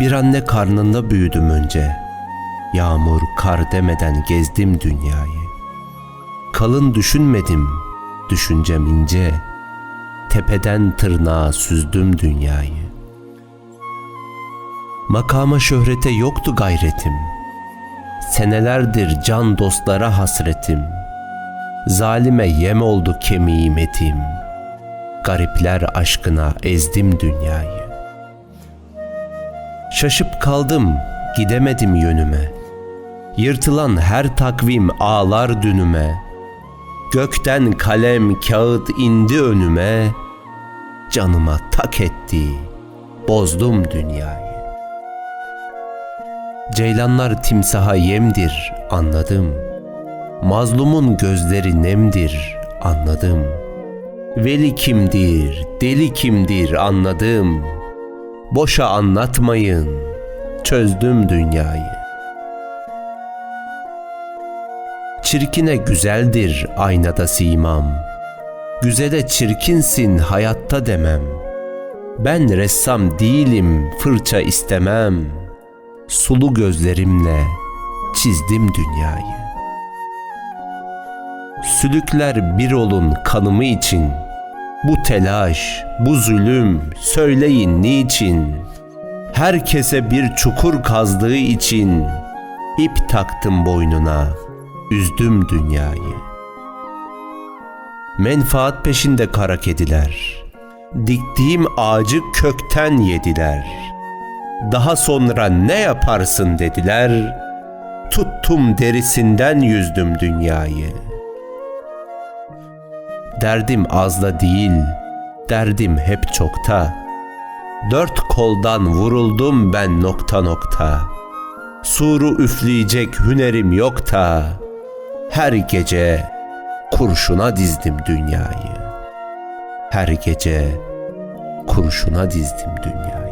Bir anne karnında büyüdüm önce. Yağmur, kar demeden gezdim dünyayı. Kalın düşünmedim, düşüncem ince. Tepeden tırnağa süzdüm dünyayı. Makama şöhrete yoktu gayretim. Senelerdir can dostlara hasretim. Zalime yem oldu kemiğim etim. Garipler aşkına ezdim dünyayı. Şaşıp kaldım, gidemedim yönüme. Yırtılan her takvim ağlar dünüme. Gökten kalem kağıt indi önüme. Canıma tak etti, bozdum dünyayı. Ceylanlar timsaha yemdir, anladım. Mazlumun gözleri nemdir, anladım. Veli kimdir, deli kimdir, anladım. Boşa anlatmayın, çözdüm dünyayı. Çirkine güzeldir aynada simam. Güzele çirkinsin hayatta demem. Ben ressam değilim, fırça istemem. Sulu gözlerimle çizdim dünyayı. Sülükler bir olun kanımı için. Bu telaş, bu zulüm, söyleyin niçin? Herkese bir çukur kazdığı için ip taktım boynuna, üzdüm dünyayı. Menfaat peşinde kara kediler. Diktiğim ağacı kökten yediler. Daha sonra ne yaparsın dediler. Tuttum derisinden yüzdüm dünyayı. Derdim azda değil, derdim hep çokta. Dört koldan vuruldum ben nokta nokta. Suru üfleyecek hünerim yok da. Her gece kurşuna dizdim dünyayı. Her gece kurşuna dizdim dünyayı.